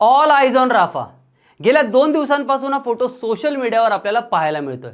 All आयज on Rafa गेल्या दोन दिवसांपासून हा फोटो सोशल मीडियावर आपल्याला पाहायला मिळतोय.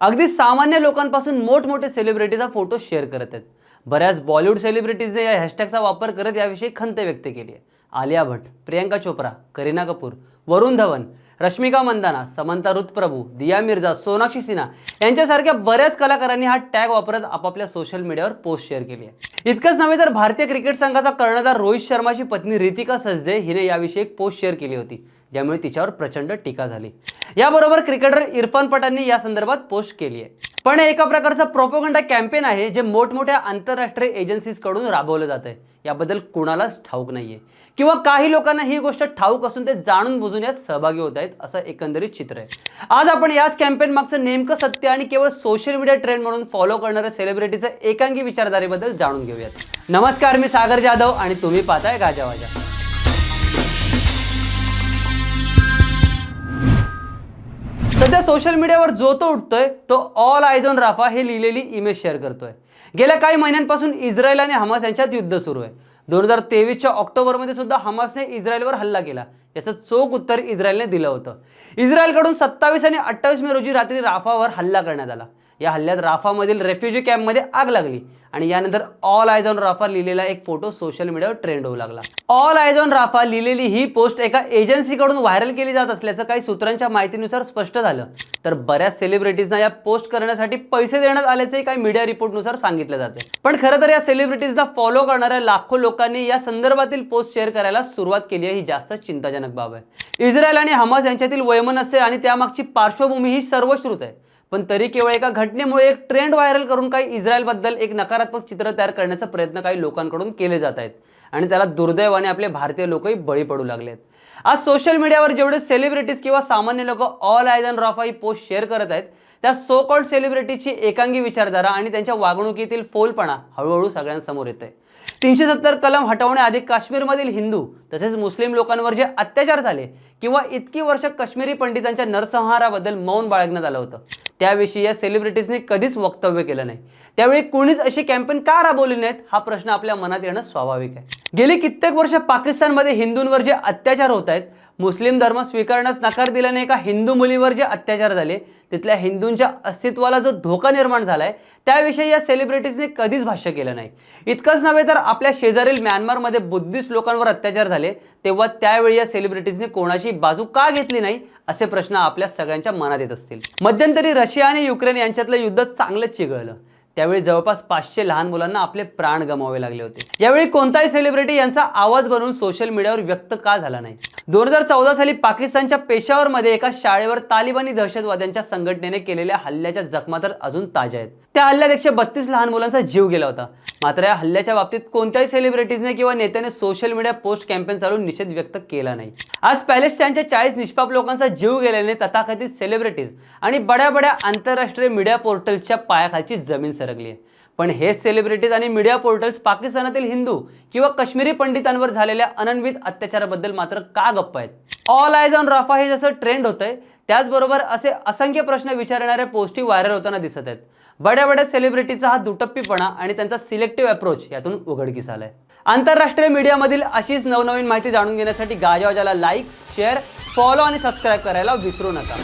अगदी सामान्य लोकांपासून मोठमोठे सेलिब्रिटीज हा फोटो शेअर करत आहेत. बऱ्याच बॉलिवूड सेलिब्रिटीजने या हॅशटॅगचा वापर करत याविषयी खंत व्यक्त केली आहे. आलिया भट प्रियांका चोप्रा करीना कपूर वरुण धवन रश्मिका मंदाना समंता रुतप्रभू दिया मिर्झा सोनाक्षी सिन्हा यांच्यासारख्या बऱ्याच कलाकारांनी हा टॅग वापरत आपापल्या सोशल मीडियावर पोस्ट शेअर केली आहे. इतकंच नव्हे तर भारतीय क्रिकेट संघाचा कर्णधार रोहित शर्माची पत्नी रितिका सजदे हिने याविषयी एक पोस्ट शेअर केली होती ज्यामुळे तिच्यावर प्रचंड टीका झाली. याबरोबर क्रिकेटर इरफान पटांनी या संदर्भात पोस्ट केली आहे. पण हे एका प्रकारचा प्रोपोगंडा कॅम्पेन आहे जे मोठमोठ्या आंतरराष्ट्रीय एजन्सीजकडून राबवलं जात आहे याबद्दल कुणालाच ठाऊक नाहीये. किंवा काही लोकांना ही गोष्ट ठाऊक असून ते जाणून बुजून यात सहभागी होत आहेत असं एकंदरीत चित्र आहे. आज आपण याच कॅम्पेन मागचं नेमकं सत्य आणि केवळ सोशल मीडिया ट्रेंड म्हणून फॉलो करणाऱ्या सेलिब्रिटीचं एकांगी विचारधारेबद्दल जाणून घेऊयात. नमस्कार मी सागर जाधव आणि तुम्ही पाहताय गाजावाजा सध्या सोशल मीडियावर जो तो उठतोय तो ऑल आयझोन राफा हे लिहिलेली इमेज शेअर करतोय. गेल्या काही महिन्यांपासून इस्रायल आणि हमास यांच्यात युद्ध सुरू आहे. दोन हजार तेवीसच्या ऑक्टोबरमध्ये सुद्धा हमासने इस्रायलवर हल्ला केला. याचं चोख उत्तर इस्रायलने दिलं होतं. इस्रायलकडून सत्तावीस आणि अठ्ठावीस मे रोजी रात्री राफावर हल्ला करण्यात आला. या हल्ल्यात राफामधील रेफ्युजी कॅम्पमध्ये आग लागली. आणि यानंतर ऑल आयज ऑन राफा लिहिलेला एक फोटो सोशल मीडियावर ट्रेंड होऊ लागला. ऑल आयज ऑन राफा लिहिलेली ही पोस्ट एका एजन्सीकडून व्हायरल केली जात असल्याचं काही सूत्रांच्या माहितीनुसार स्पष्ट झालं. तर बऱ्याच सेलिब्रिटीजना या पोस्ट करण्यासाठी पैसे देण्यात आल्याचंही काही मीडिया रिपोर्टनुसार सांगितलं जाते पण खरं तर या सेलिब्रिटीजना फॉलो करणाऱ्या लाखो लोकांनी या संदर्भातील पोस्ट शेअर करायला सुरुवात केली आहे ही जास्त चिंताजनक बाब आहे. इस्रायल आणि हमास यांच्यातील वैमनस्य आणि त्यामागची पार्श्वभूमी ही सर्वश्रुत आहे. पण तरी केवळ एका घटनेमुळे एक ट्रेंड व्हायरल करून काही इस्रायलबद्दल एक नकारात्मक चित्र तयार करण्याचा प्रयत्न काही लोकांकडून केले जात आहेत. आणि त्याला दुर्दैवाने आपले भारतीय लोकही बळी पडू लागले आहेत. आज सोशल मीडियावर जेवढे सेलिब्रिटीज किंवा सामान्य लोक ऑल आयज अँड रॉफा ही पोस्ट शेअर करत आहेत त्या सो कॉल्ड सेलिब्रिटीची एकांगी विचारधारा आणि त्यांच्या वागणुकीतील फोलपणा हळूहळू सगळ्यांसमोर येते तीनशे सत्तर कलम हटवण्याआधी काश्मीरमधील हिंदू तसेच मुस्लिम लोकांवर जे अत्याचार झाले किंवा इतकी वर्ष काश्मीरी पंडितांच्या नरसंहाराबद्दल मौन बाळगण्यात आलं होतं. त्याविषयी या सेलिब्रिटीजने कधीच वक्तव्य केलं नाही. त्यावेळी कोणीच अशी कॅम्पेन का राबवली नाहीत हा प्रश्न आपल्या मनात येणं स्वाभाविक आहे. गेली कित्येक वर्ष पाकिस्तानमध्ये हिंदूंवर जे अत्याचार होत आहेत मुस्लिम धर्म स्वीकारण्यास नकार दिल्याने एका हिंदू मुलीवर जे अत्याचार झाले तिथल्या हिंदूंच्या अस्तित्वाला जो धोका निर्माण झालाय त्याविषयी या सेलिब्रिटीजने कधीच भाष्य केलं नाही. इतकंच नव्हे तर आपल्या शेजारील म्यानमारमध्ये बुद्धिस्ट लोकांवर अत्याचार झाले तेव्हा त्यावेळी या सेलिब्रिटीजने कोणाची बाजू का घेतली नाही असे प्रश्न आपल्या सगळ्यांच्या मनात येत असतील. मध्यंतरी रशिया आणि युक्रेन यांच्यातलं युद्ध चांगलंच चिघळलं. त्यावेळी जवळपास पाचशे लहान मुलांना आपले प्राण गमावे लागले होते. यावेळी कोणताही सेलिब्रिटी यांचा आवाज बनवून सोशल मीडियावर व्यक्त का झाला नाही? दोन हजार चौदा साली पाकिस्तानच्या पेशावरमध्ये एका शाळेवर तालिबानी दहशतवाद्यांच्या संघटनेने केलेल्या हल्ल्याच्या जखमा तर अजून ताज्या आहेत. त्या हल्ल्यात एकशे बत्तीस लहान मुलांचा जीव गेला होता. मात्र या हल्ल्याच्या बाबतीत कोणत्याही सेलिब्रिटीजने किंवा नेत्याने सोशल मीडिया पोस्ट कॅम्पेन चालून निषेध व्यक्त केला नाही. आज पॅलेस्टाईनच्या चाळीस निष्पाप लोकांचा जीव गेल्याने तथाकथित सेलिब्रिटीज आणि बड्या बड्या आंतरराष्ट्रीय मीडिया पोर्टल्सच्या पायाखालची जमीन सरकली आहे. पण हे सेलिब्रिटीज आणि मीडिया पोर्टल्स पाकिस्तानातील हिंदू किंवा काश्मीरी पंडितांवर झालेल्या अनन्वित अत्याचाराबद्दल मात्र का गप्प आहेत? ऑल आयज ऑन रफा हे जसं ट्रेंड होतंय त्याचबरोबर असे असंख्य प्रश्न विचारणाऱ्या पोस्टी व्हायरल होताना दिसत आहेत. बड्या बड्या सेलिब्रिटीचा हा दुटप्पीपणा आणि त्यांचा सिलेक्टिव्ह अप्रोच यातून उघडकीस आलाय. आंतरराष्ट्रीय मीडियामधील अशीच नवनवीन माहिती जाणून घेण्यासाठी गाजावाजाला लाईक शेअर फॉलो आणि सबस्क्राईब करायला विसरू नका.